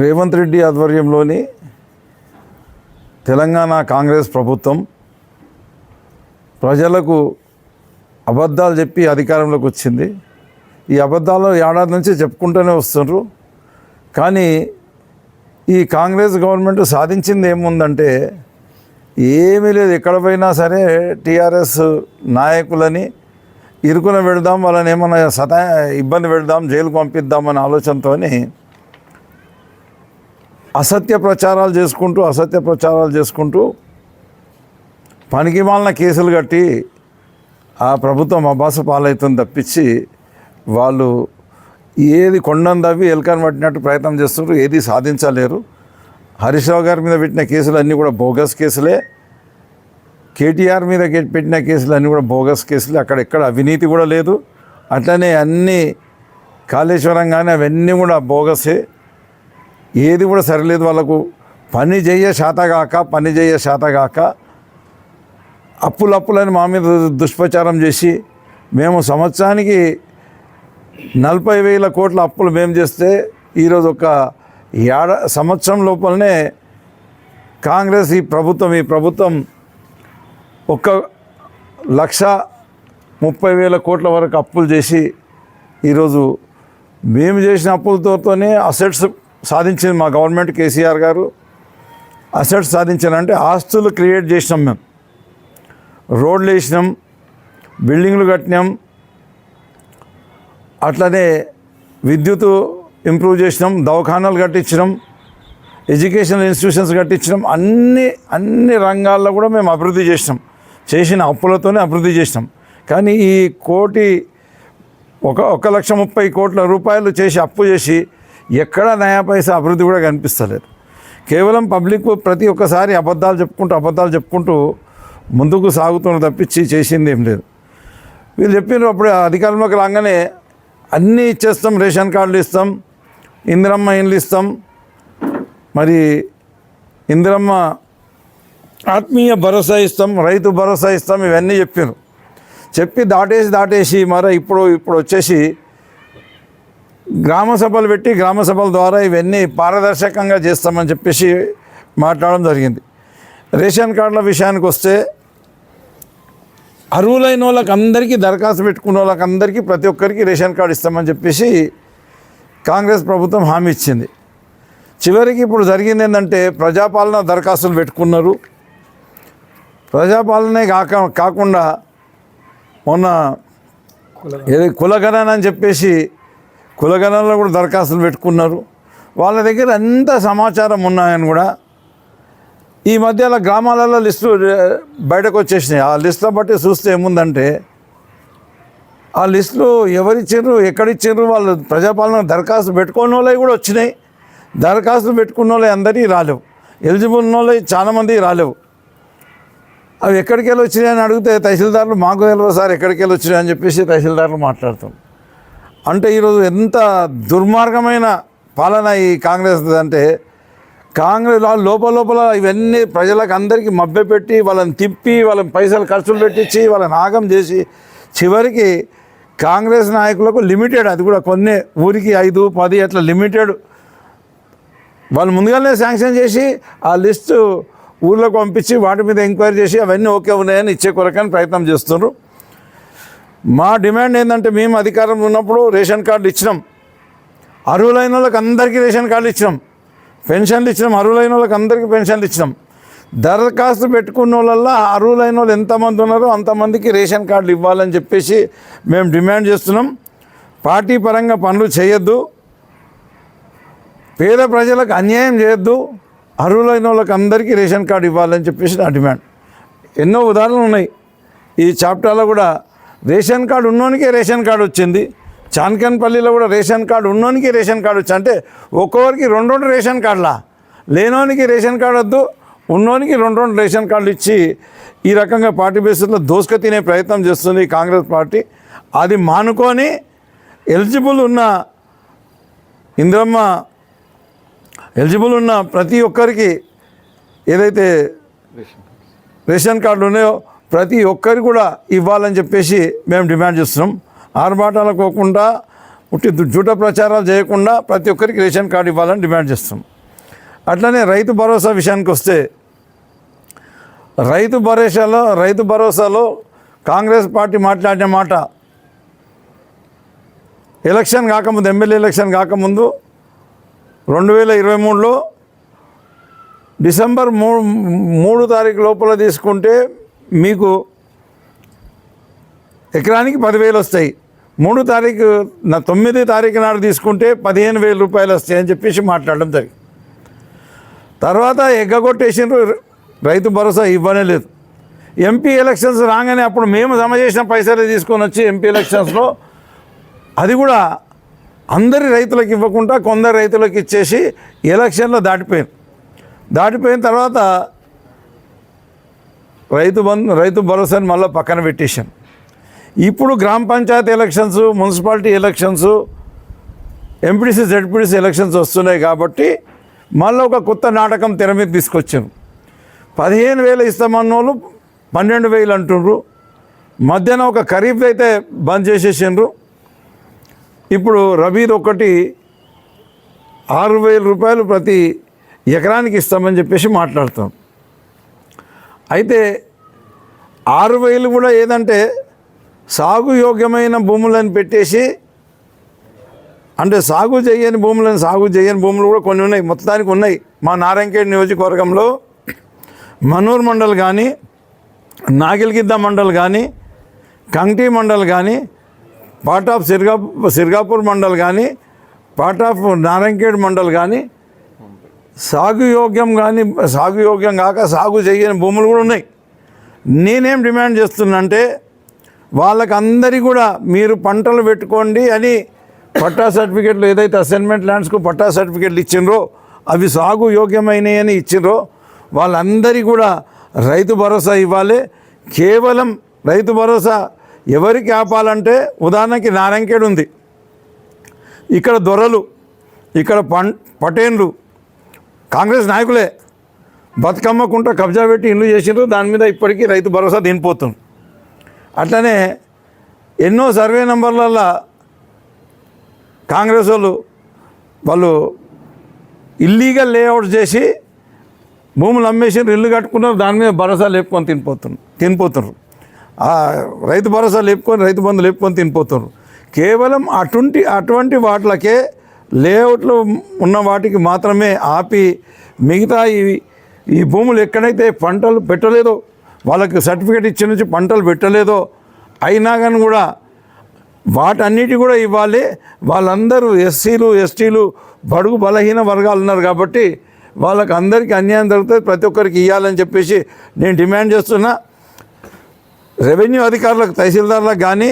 రేవంత్ రెడ్డి ఆధ్వర్యంలోని తెలంగాణ కాంగ్రెస్ ప్రభుత్వం ప్రజలకు అబద్ధాలు చెప్పి అధికారంలోకి వచ్చింది. ఈ అబద్ధాలు ఏడాది నుంచి చెప్పుకుంటూనే వస్తున్నారు కానీ ఈ కాంగ్రెస్ గవర్నమెంట్ సాధించింది ఏముందంటే ఏమీ లేదు. ఎక్కడ పోయినా సరే టీఆర్ఎస్ నాయకులని ఇరుకున పెడదాం వాళ్ళని ఏమన్నా సతా ఇబ్బంది పెడదాం జైలుకు పంపిద్దామనే ఆలోచనతోని అసత్య ప్రచారాలు చేసుకుంటూ అసత్య ప్రచారాలు చేసుకుంటూ పనికిమాలిన కేసులు కట్టి ఆ ప్రభుత్వం అభాస పాలవుతుంది తప్పించి వాళ్ళు ఏది కొండను తవ్వి పట్టినట్టు ప్రయత్నం చేస్తున్నారు ఏది సాధించలేరు. హరీష్ రావు గారి మీద పెట్టిన కేసులు అన్నీ కూడా బోగస్ కేసులే. కేటీఆర్ మీద పెట్టిన కేసులు అన్నీ కూడా బోగస్ కేసులు. అక్కడ ఎక్కడ అవినీతి కూడా లేదు. అట్లనే అన్ని కాళేశ్వరం కానీ అవన్నీ కూడా బోగసే. ఏది కూడా సరిలేదు వాళ్ళకు. పని చేయ శాతగాక పని చేయ శాతగాక అప్పులు అప్పులని మా మీద దుష్ప్రచారం చేసి మేము సంవత్సరానికి నలభై వేల కోట్ల అప్పులు మేము చేస్తే ఈరోజు ఒక ఏడ సంవత్సరం లోపలనే కాంగ్రెస్ ఈ ప్రభుత్వం ఈ ప్రభుత్వం ఒక లక్ష ముప్పై వేల కోట్ల వరకు అప్పులు చేసి ఈరోజు మేము చేసిన అప్పులతోనే అసెట్స్ సాధించింది మా గవర్నమెంట్ కేసీఆర్ గారు. అసెట్స్ సాధించారంటే ఆస్తులు క్రియేట్ చేసినాం మేము రోడ్లు వేసినాం బిల్డింగ్లు కట్టినాం. అట్లనే విద్యుత్ ఇంప్రూవ్ చేసినాం దవాఖానాలు కట్టించడం ఎడ్యుకేషనల్ ఇన్స్టిట్యూషన్స్ కట్టించడం అన్ని అన్ని రంగాల్లో కూడా మేము అభివృద్ధి చేసినాం. చేసిన అప్పులతోనే అభివృద్ధి చేసినాం. కానీ ఈ కోటి ఒక ఒక లక్ష ముప్పై కోట్ల రూపాయలు చేసి అప్పు చేసి ఎక్కడ నయా పైసా అభివృద్ధి కూడా కనిపిస్తలేదు. కేవలం పబ్లిక్ ప్రతి ఒక్కసారి అబద్ధాలు చెప్పుకుంటూ అబద్ధాలు చెప్పుకుంటూ ముందుకు సాగుతున్న తప్పించి చేసింది ఏం లేదు. వీళ్ళు చెప్పినారు అప్పుడు అధికారంలోకి రాగానే అన్నీ ఇచ్చేస్తాం రేషన్ కార్డులు ఇస్తాం ఇందిరమ్మ ఇండ్లు ఇస్తాం. మరి ఇందిరమ్మ ఆత్మీయ భరోసా ఇస్తాం రైతు భరోసా ఇస్తాం ఇవన్నీ చెప్పారు చెప్పి దాటేసి దాటేసి మరి ఇప్పుడు ఇప్పుడు వచ్చేసి గ్రామ సభలు పెట్టి గ్రామ సభల ద్వారా ఇవన్నీ పారదర్శకంగా చేస్తామని చెప్పేసి మాట్లాడడం జరిగింది. రేషన్ కార్డుల విషయానికి వస్తే అర్హులైన వాళ్ళకి అందరికీ దరఖాస్తు పెట్టుకున్న వాళ్ళకి అందరికీ ప్రతి ఒక్కరికి రేషన్ కార్డు ఇస్తామని చెప్పేసి కాంగ్రెస్ ప్రభుత్వం హామీ ఇచ్చింది. చివరికి ఇప్పుడు జరిగింది ఏంటంటే ప్రజాపాలన దరఖాస్తులు పెట్టుకున్నారు. ప్రజాపాలనే కాక కాకుండా మొన్న ఏది కులగణన అని చెప్పేసి కులగణనలో కూడా దరఖాస్తులు పెట్టుకున్నారు. వాళ్ళ దగ్గర ఎంత సమాచారం ఉన్నాయని కూడా ఈ మధ్యలో గ్రామాలలో లిస్టు బయటకు వచ్చేసినాయి. ఆ లిస్టులో బట్టి చూస్తే ఏముందంటే ఆ లిస్టులో ఎవరిచ్చారు ఎక్కడిచ్చారు వాళ్ళు ప్రజాపాలన దరఖాస్తు పెట్టుకున్న వాళ్ళవి కూడా వచ్చినాయి. దరఖాస్తులు పెట్టుకున్న వాళ్ళు అందరికీ రాలేవు. ఎలిజిబుల్ ఉన్న వాళ్ళు చాలామంది రాలేవు. అవి ఎక్కడికి వెళ్ళి వచ్చినాయి అని అడిగితే తహసీల్దారులు మాకు తెలియదు సార్ ఎక్కడికి వెళ్ళి వచ్చినాయని చెప్పేసి తహసీల్దార్లు మాట్లాడతాం అంటే ఈరోజు ఎంత దుర్మార్గమైన పాలన ఈ కాంగ్రెస్ అంటే కాంగ్రెస్ లోపల లోపల ఇవన్నీ ప్రజలకు అందరికీ మభ్యపెట్టి వాళ్ళని తిప్పి వాళ్ళని పైసలు ఖర్చులు పెట్టించి వాళ్ళని ఆగం చేసి చివరికి కాంగ్రెస్ నాయకులకు లిమిటెడ్ అది కూడా కొన్ని ఊరికి ఐదు పది అట్లా లిమిటెడ్ వాళ్ళు ముందుగానే శాంక్షన్ చేసి ఆ లిస్టు ఊళ్ళోకి పంపించి వాటి మీద ఎంక్వైరీ చేసి అవన్నీ ఓకే ఉన్నాయని ఇచ్చే కొరకని ప్రయత్నం చేస్తున్నారు. మా డిమాండ్ ఏంటంటే మేము అధికారంలో ఉన్నప్పుడు రేషన్ కార్డు ఇచ్చినాం. అర్హులైన వాళ్ళకి అందరికీ రేషన్ కార్డులు ఇచ్చినాం. పెన్షన్లు ఇచ్చినాం అర్హులైన వాళ్ళకి అందరికీ పెన్షన్లు ఇచ్చినాం. దరఖాస్తు పెట్టుకున్న వాళ్ళల్లో అర్హులైన వాళ్ళు ఎంతమంది ఉన్నారో అంతమందికి రేషన్ కార్డులు ఇవ్వాలని చెప్పేసి మేము డిమాండ్ చేస్తున్నాం. పార్టీ పరంగా పనులు చేయొద్దు. పేద ప్రజలకు అన్యాయం చేయొద్దు. అర్హులైన వాళ్ళకి అందరికీ రేషన్ కార్డు ఇవ్వాలని చెప్పేసి నా డిమాండ్. ఎన్నో ఉదాహరణలు ఉన్నాయి. ఈ చాప్టర్లో కూడా రేషన్ కార్డు ఉన్నోనికే రేషన్ కార్డు వచ్చింది. చాన్కన్పల్లిలో కూడా రేషన్ కార్డు ఉన్నోనికి రేషన్ కార్డు వచ్చి అంటే ఒక్కొక్కరికి రెండు రెండు రేషన్ కార్డులా. లేనోనికి రేషన్ కార్డు వద్దు ఉన్నోనికి రెండు రెండు రేషన్ కార్డులు ఇచ్చి ఈ రకంగా పార్టీ బేసిస్లో దోసుక తినే ప్రయత్నం చేస్తుంది కాంగ్రెస్ పార్టీ. అది మానుకొని ఎలిజిబుల్ ఉన్న ఇంద్రమ్మ ఎలిజిబుల్ ఉన్న ప్రతి ఒక్కరికి ఏదైతే రేషన్ కార్డులు ఉన్నాయో ప్రతి ఒక్కరికి కూడా ఇవ్వాలని చెప్పేసి మేము డిమాండ్ చేస్తున్నాం. ఆర్భాటాలు పోకుండా ఉట్టి జూట ప్రచారాలు చేయకుండా ప్రతి ఒక్కరికి రేషన్ కార్డు ఇవ్వాలని డిమాండ్ చేస్తాం అట్లనే రైతు భరోసా విషయానికి వస్తే రైతు భరోసాలో రైతు భరోసాలో కాంగ్రెస్ పార్టీ మాట్లాడిన మాట ఎలక్షన్ కాకముందు ఎమ్మెల్యే ఎలక్షన్ కాకముందు రెండు వేల ఇరవై మూడులో డిసెంబర్ మూడు మూడు తారీఖు లోపల తీసుకుంటే మీకు ఎకరానికి పదివేలు వస్తాయి. మూడు తారీఖు నా తొమ్మిది తారీఖు నాడు తీసుకుంటే పదిహేను వేల రూపాయలు వస్తాయి అని చెప్పేసి మాట్లాడడం జరిగింది. తర్వాత ఎగ్గగొట్టేసిండ్రు రైతు భరోసా ఇవ్వనే లేదు. ఎంపీ ఎలక్షన్స్ రాగానే అప్పుడు మేము జమ చేసిన పైసలు తీసుకొని వచ్చి ఎంపీ ఎలక్షన్స్లో అది కూడా అందరి రైతులకు ఇవ్వకుండా కొందరు రైతులకు ఇచ్చేసి ఎలక్షన్లో దాటిపోయింది. దాటిపోయిన తర్వాత రైతు బంధు రైతు భరోసాని మళ్ళీ పక్కన పెట్టేశాం. ఇప్పుడు గ్రామ panchayat elections municipality elections MPDC ZPDC elections వస్తున్నాయి కాబట్టి మళ్ళీ ఒక కొత్త నాటకం తెర మీద తీసుకొచ్చాం పదిహేను వేలు ఇస్తామన్న వాళ్ళు పన్నెండు వేలు అంటుండ్రు. మధ్యాహ్నం ఒక ఖరీఫ్ అయితే బంద్ చేసేసిండ్రు. ఇప్పుడు రబీద్ ఒకటి ఆరు వేల రూపాయలు ప్రతి ఎకరానికి ఇస్తామని చెప్పేసి మాట్లాడుతాం అయితే ఆరు వేలు కూడా ఏదంటే సాగు యోగ్యమైన భూములను పెట్టేసి అంటే సాగు చేయని భూములను సాగు చేయని భూములు కూడా కొన్ని ఉన్నాయి మొత్తానికి ఉన్నాయి. మా నారాయణఖేడ్ నియోజకవర్గంలో మనూర్ మండల్ కానీ నాగిల్గిద్ద మండల్ కానీ కంగ్టీ మండల్ కానీ పార్ట్ ఆఫ్ సిర్గా సిర్గాపూర్ మండల్ కానీ పార్ట్ ఆఫ్ నారాయణఖేడ్ మండల్ కానీ సాగు యోగ్యం కానీ సాగు యోగ్యం కాక సాగు చేయని భూములు కూడా ఉన్నాయి. నేనేం డిమాండ్ చేస్తున్నంటే వాళ్ళకి అందరి కూడా మీరు పంటలు పెట్టుకోండి అని పట్టా సర్టిఫికెట్లు ఏదైతే అసైన్మెంట్ ల్యాండ్స్కు పట్టా సర్టిఫికెట్లు ఇచ్చిండ్రో అవి సాగు యోగ్యమైనవి అని ఇచ్చిండ్రో వాళ్ళందరికీ కూడా రైతు భరోసా ఇవ్వాలి. కేవలం రైతు భరోసా ఎవరికి ఆపాలంటే ఉదాహరణకి నారంకేడు ఉంది. ఇక్కడ దొరలు ఇక్కడ పం పటేన్లు కాంగ్రెస్ నాయకులే బతుకమ్మకుంట కబ్జా పెట్టి ఇల్లు చేసిండ్రు దాని మీద ఇప్పటికీ రైతు భరోసా దినిపోతుంది అట్లనే ఎన్నో సర్వే నెంబర్లల్లో కాంగ్రెస్ వాళ్ళు వాళ్ళు ఇల్లీగల్ లేఅవుట్ చేసి భూములు అమ్మేసి ఇల్లు కట్టుకున్నారు దాని మీద భరోసా లేపుకొని తినిపోతున్నారు తినిపోతున్నారు. రైతు భరోసా లేపుకొని రైతు బంధు లేపుకొని తినిపోతున్నారు. కేవలం అటువంటి అటువంటి వాటిలకే లేఅవుట్లో ఉన్న వాటికి మాత్రమే ఆపి మిగతా ఈ ఈ భూములు ఎక్కడైతే పంటలు పెట్టలేదో వాళ్ళకి సర్టిఫికేట్ ఇచ్చి నుంచి పంటలు పెట్టలేదో అయినా కానీ కూడా వాటన్నిటి కూడా ఇవ్వాలి. వాళ్ళందరూ ఎస్సీలు ఎస్టీలు బడుగు బలహీన వర్గాలు ఉన్నారు కాబట్టి వాళ్ళకి అందరికీ అన్యాయం జరుగుతుంది. ప్రతి ఒక్కరికి ఇవ్వాలని చెప్పేసి నేను డిమాండ్ చేస్తున్నా. రెవెన్యూ అధికారులకు తహసీల్దార్లకు కానీ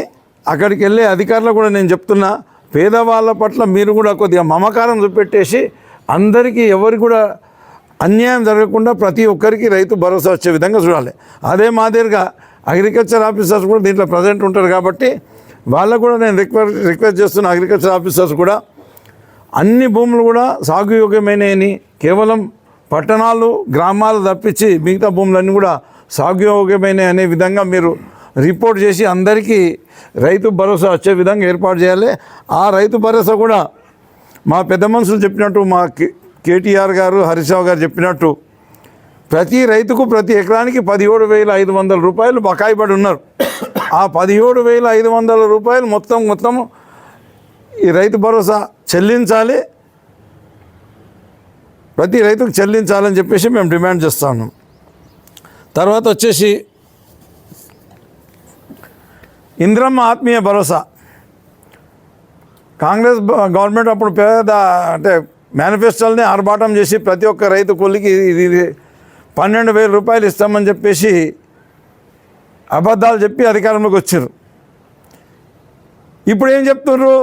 అక్కడికి వెళ్ళే అధికారులకు కూడా నేను చెప్తున్నా. పేదవాళ్ళ పట్ల మీరు కూడా కొద్దిగా మమకారం చూపెట్టేసి అందరికీ ఎవరు కూడా అన్యాయం జరగకుండా ప్రతి ఒక్కరికి రైతు భరోసా వచ్చే విధంగా చూడాలి. అదే మాదిరిగా అగ్రికల్చర్ ఆఫీసర్స్ కూడా దీంట్లో ప్రజెంట్ ఉంటారు కాబట్టి వాళ్ళకు కూడా నేను రిక్వెస్ట్ రిక్వెస్ట్ చేస్తున్న అగ్రికల్చర్ ఆఫీసర్స్ కూడా అన్ని భూములు కూడా సాగుయోగ్యమైనవి కేవలం పట్టణాలు గ్రామాలు తప్పించి మిగతా భూములన్నీ కూడా సాగుయోగ్యమైన అనే విధంగా మీరు రిపోర్ట్ చేసి అందరికీ రైతు భరోసా వచ్చే విధంగా ఏర్పాటు చేయాలి. ఆ రైతు భరోసా కూడా మా పెద్ద మనుషులు చెప్పినట్టు మా కేటీఆర్ గారు హరీష్ గారు చెప్పినట్టు ప్రతి రైతుకు ప్రతి ఎకరానికి పదిహేడు వేల ఐదు వందల రూపాయలు బకాయి పడి ఉన్నారు. ఆ పదిహేడు వేల ఐదు వందల రూపాయలు మొత్తం మొత్తం ఈ రైతు భరోసా చెల్లించాలి. ప్రతి రైతుకు చెల్లించాలని చెప్పేసి మేము డిమాండ్ చేస్తాను తర్వాత వచ్చేసి ఇంద్రమ్మ ఆత్మీయ భరోసా. కాంగ్రెస్ గవర్నమెంట్ అప్పుడు పేద అంటే మేనిఫెస్టోల్ని ఆర్భాటం చేసి ప్రతి ఒక్క రైతు కూలికి ఇది ఇది పన్నెండు వేల రూపాయలు ఇస్తామని చెప్పేసి అబద్ధాలు చెప్పి అధికారంలోకి వచ్చారు ఇప్పుడు ఏం చెప్తున్నారు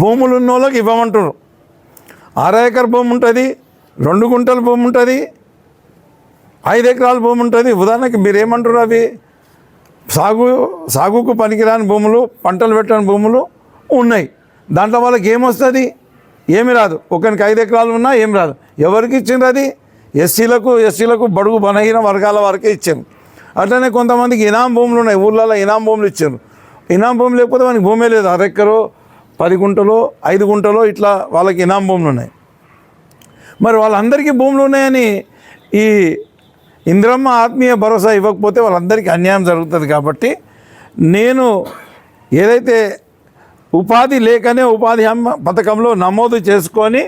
భూములు ఉన్న వాళ్ళకి ఇవ్వమంటారు అర ఎకర్ భూమి ఉంటుంది రెండు గుంటల భూమి ఉంటుంది ఐదు ఎకరాల భూమి ఉంటుంది. ఉదాహరణకి మీరు ఏమంటారు అవి? సాగు సాగుకు పనికిరాని భూములు పంటలు పెట్టని భూములు ఉన్నాయి. దాంట్లో వాళ్ళకి ఏమొస్తుంది? ఏమి రాదు. ఒకరికి ఐదు ఎకరాలు ఉన్నా ఏం రాదు. ఎవరికి ఇచ్చింది అది? ఎస్సీలకు ఎస్సీలకు బడుగు బలహీన వర్గాల వరకే ఇచ్చారు అట్లనే కొంతమందికి ఇనాం భూములు ఉన్నాయి. ఊర్లలో ఇనాం భూములు ఇచ్చారు ఇనాం భూమి లేకపోతే మనకి భూమే లేదు. అరెక్కరో పది గుంటలో ఐదు గుంటలో ఇట్లా వాళ్ళకి ఇనాం భూములు ఉన్నాయి. మరి వాళ్ళందరికీ భూములు ఉన్నాయని ఈ ఇంద్రమ్మ ఆత్మీయ భరోసా ఇవ్వకపోతే వాళ్ళందరికీ అన్యాయం జరుగుతుంది కాబట్టి నేను ఏదైతే ఉపాధి లేకనే ఉపాధి హామీ పథకంలో నమోదు చేసుకొని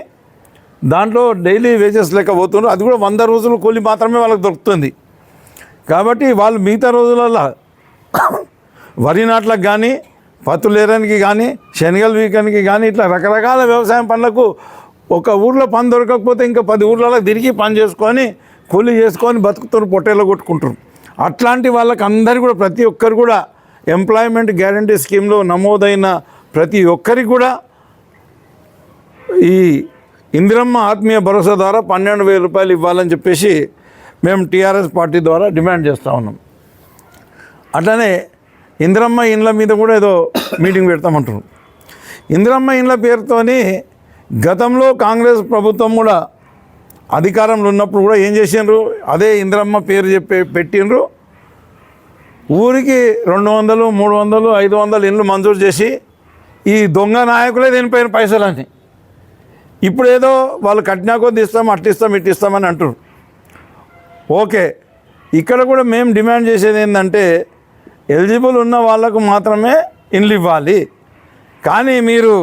దాంట్లో డైలీ వేజెస్ లెక్క పోతున్నారు అది కూడా వంద రోజులు కూలి మాత్రమే వాళ్ళకి దొరుకుతుంది. కాబట్టి వాళ్ళు మిగతా రోజులలో వరి నాట్లకు కానీ పత్తులేరానికి కానీ శనగలు వీకానికి కానీ ఇట్లా రకరకాల వ్యవసాయం పనులకు ఒక ఊర్లో పని దొరకకపోతే ఇంకా పది ఊర్లలో తిరిగి పని చేసుకొని కూలీ చేసుకొని బతుకుతున్న పొట్టేలో కొట్టుకుంటారు అట్లాంటి వాళ్ళకి అందరు కూడా ప్రతి ఒక్కరు కూడా ఎంప్లాయ్మెంట్ గ్యారంటీ స్కీమ్లో నమోదైన ప్రతి ఒక్కరికి కూడా ఈ ఇందిరమ్మ ఆత్మీయ భరోసా ద్వారా పన్నెండు వేల రూపాయలు ఇవ్వాలని చెప్పేసి మేము టీఆర్ఎస్ పార్టీ ద్వారా డిమాండ్ చేస్తూ ఉన్నాం. అట్లనే ఇందిరమ్మ ఇండ్ల మీద కూడా ఏదో మీటింగ్ పెడతామంటున్నాం ఇందిరమ్మ ఇండ్ల పేరుతోని గతంలో కాంగ్రెస్ ప్రభుత్వం కూడా అధికారంలో ఉన్నప్పుడు కూడా ఏం చేసిండ్రు? అదే ఇంద్రమ్మ పేరు చెప్పి పెట్టిండ్రు. ఊరికి రెండు వందలు మూడు వందలు ఐదు వందలు ఇండ్లు మంజూరు చేసి ఈ దొంగ నాయకులే దీనిపైన పైసలని ఇప్పుడు ఏదో వాళ్ళు కట్టినా కొద్ది ఇస్తాం అట్టిస్తాం ఇట్టిస్తామని అంటారు ఓకే ఇక్కడ కూడా మేము డిమాండ్ చేసేది ఏంటంటే ఎలిజిబుల్ ఉన్న వాళ్ళకు మాత్రమే ఇండ్లు ఇవ్వాలి. కానీ మీరు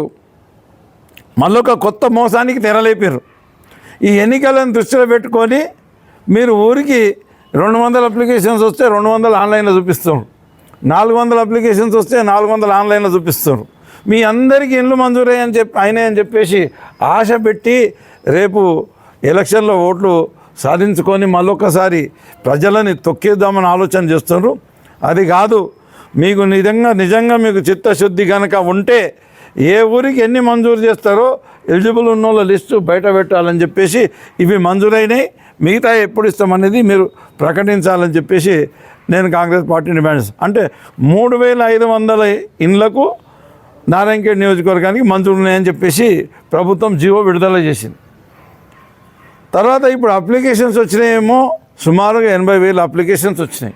మళ్ళొక కొత్త మోసానికి తెరలేపారు ఈ ఎన్నికలను దృష్టిలో పెట్టుకొని మీరు ఊరికి రెండు వందల అప్లికేషన్స్ వస్తే రెండు వందలు ఆన్లైన్లో చూపిస్తారు. నాలుగు వందల అప్లికేషన్స్ వస్తే నాలుగు వందలు ఆన్లైన్లో చూపిస్తారు. మీ అందరికీ ఇండ్లు మంజూరయ్యని చెప్పి అయినాయని చెప్పేసి ఆశ పెట్టి రేపు ఎలక్షన్లో ఓట్లు సాధించుకొని మళ్ళొక్కసారి ప్రజలని తొక్కేద్దామని ఆలోచన చేస్తున్నారు. అది కాదు మీకు నిజంగా నిజంగా మీకు చిత్తశుద్ధి కనుక ఉంటే ఏ ఊరికి ఎన్ని మంజూరు చేస్తారో ఎలిజిబుల్ ఉన్న వాళ్ళ లిస్టు బయట పెట్టాలని చెప్పేసి ఇవి మంజూరైనాయి. మిగతా ఎప్పుడు ఇస్తామనేది మీరు ప్రకటించాలని చెప్పేసి నేను కాంగ్రెస్ పార్టీ డిమాండ్స్. అంటే మూడు వేల ఐదు వందల ఇండ్లకు నారాయణఖేడ్ నియోజకవర్గానికి మంజూరు ఉన్నాయని చెప్పేసి ప్రభుత్వం జీవో విడుదల చేసింది. తర్వాత ఇప్పుడు అప్లికేషన్స్ వచ్చినాయేమో సుమారుగా ఎనభై వేల అప్లికేషన్స్ వచ్చినాయి.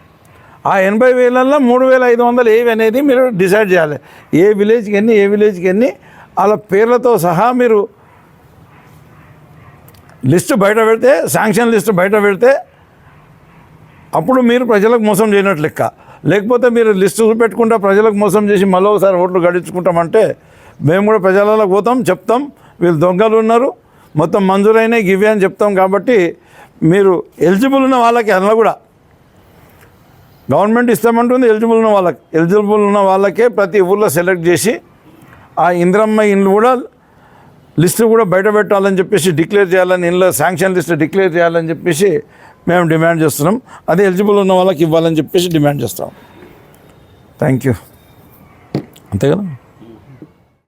ఆ ఎనభై వేలల్లో మూడు వేల ఐదు వందలు ఏవి అనేది మీరు డిసైడ్ చేయాలి. ఏ విలేజ్కి ఎన్ని ఏ విలేజ్కి ఎన్ని వాళ్ళ పేర్లతో సహా మీరు లిస్టు బయట పెడితే శాంక్షన్ లిస్టు బయట పెడితే అప్పుడు మీరు ప్రజలకు మోసం చేయనట్లు లెక్క. లేకపోతే మీరు లిస్టు పెట్టుకుంటా ప్రజలకు మోసం చేసి మళ్ళీ ఒకసారి ఓట్లు గడించుకుంటామంటే మేము కూడా ప్రజలలో పోతాం చెప్తాం వీళ్ళు దొంగలు ఉన్నారు మొత్తం మంజూరైనాయి గివ్వే అని చెప్తాం కాబట్టి మీరు ఎలిజిబుల్ ఉన్న వాళ్ళకి అందులో కూడా గవర్నమెంట్ ఇస్తామంటుంది ఎలిజిబుల్ ఉన్న వాళ్ళకి. ఎలిజిబుల్ ఉన్న వాళ్ళకే ప్రతి ఊర్లో సెలెక్ట్ చేసి ఆ ఇంద్రమ్మ ఇండ్లు కూడా లిస్టు కూడా బయట పెట్టాలని చెప్పేసి డిక్లేర్ చేయాలని ఇంట్లో శాంక్షన్ లిస్ట్ డిక్లేర్ చేయాలని చెప్పేసి మేము డిమాండ్ చేస్తున్నాం. అదే ఎలిజిబుల్ ఉన్న వాళ్ళకి ఇవ్వాలని చెప్పేసి డిమాండ్ చేస్తాం. థ్యాంక్ యూ అంతే కదా?